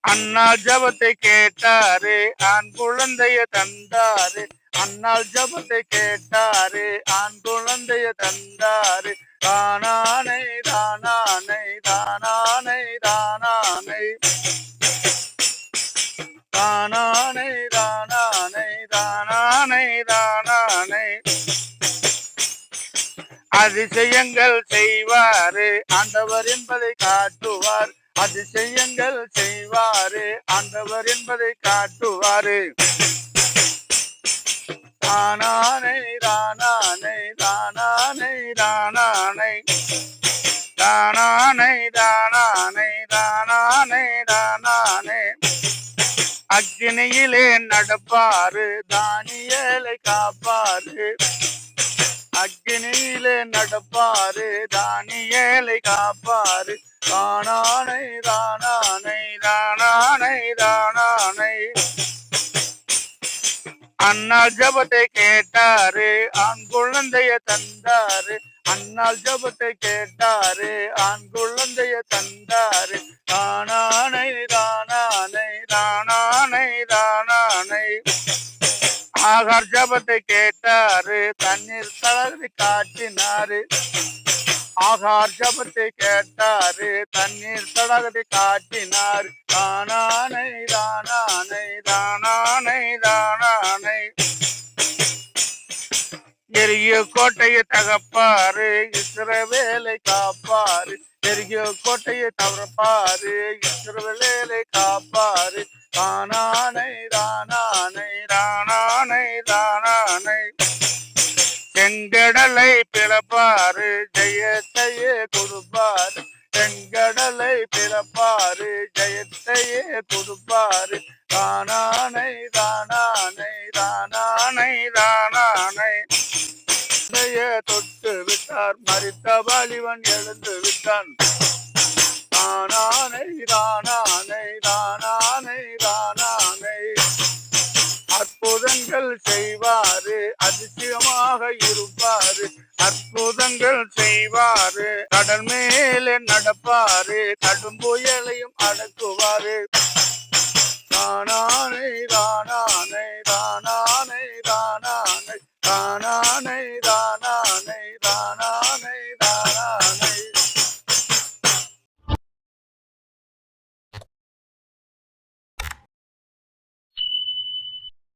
அண்ணா ஜபத்தை கேட்டாரு ஆண் குழந்தைய தந்தாரு. அண்ணாள் ஜபத்தை கேட்டாரு ஆண் குழந்தைய தந்தாரு. தானானை தானானை தானானை தானானை. தானானை தானானை தானானை தானானை. அதிசயங்கள் செய்வாரு ஆண்டவர் என்பதை காட்டுவார். அதிசயங்கள் செய்வாரு. ஆண்டவர் என்பதை காட்டுவாரு. தானானை தானானை தானானை தானானை. தானானை தானானை தானானை தானானை. அக்னியிலே நடப்பாரு தானியலை காப்பாரு. அக்னியிலே நடப்பாரு தானியலை காப்பாரு. தானானை தானானை தானானை தானானை. அண்ணாள் ஜபத்தை கேட்டாரு ஆண் குழந்தைய தந்தாரு. அண்ணால் ஜபத்தை கேட்டாரு ஆண் குழந்தைய தந்தாரு. தானானை தானானை தானானை தானானை. ஆகார் ஜபத்தை கேட்டாரு தண்ணீர் தளர்ந்து காட்டினாரு. ஆகார் ஜபத்தை கேட்டாரு தண்ணீர் தடகத்தை காட்டினார். தானானை தானானை தானானை தானானை. எரிய கோட்டையை தகப்பாரு இஸ்ரவேலை காப்பாரு. எரிய கோட்டையை தகப்பாரு இஸ்ரவேலை காப்பாரு. தானானை தானானை செங்கடலை பிளப்பாரு ஜெயத்தையே கொடுப்பாரு. செங்கடலை பிளப்பாரு ஜெயத்தையே கொடுப்பாரு. தானானை தானானை தானானை தானானை. தொட்டு விட்டார் மறித்த பலிவன் எழுந்து விட்டான். தானானை தானானை தானானை தானானை. அற்புதங்கள் செய்வார். இருப்பாரு அற்புதங்கள் செய்வாரு. கடல் மேலே நடப்பாரு. கடும் புயலையும் அடக்குவாரு.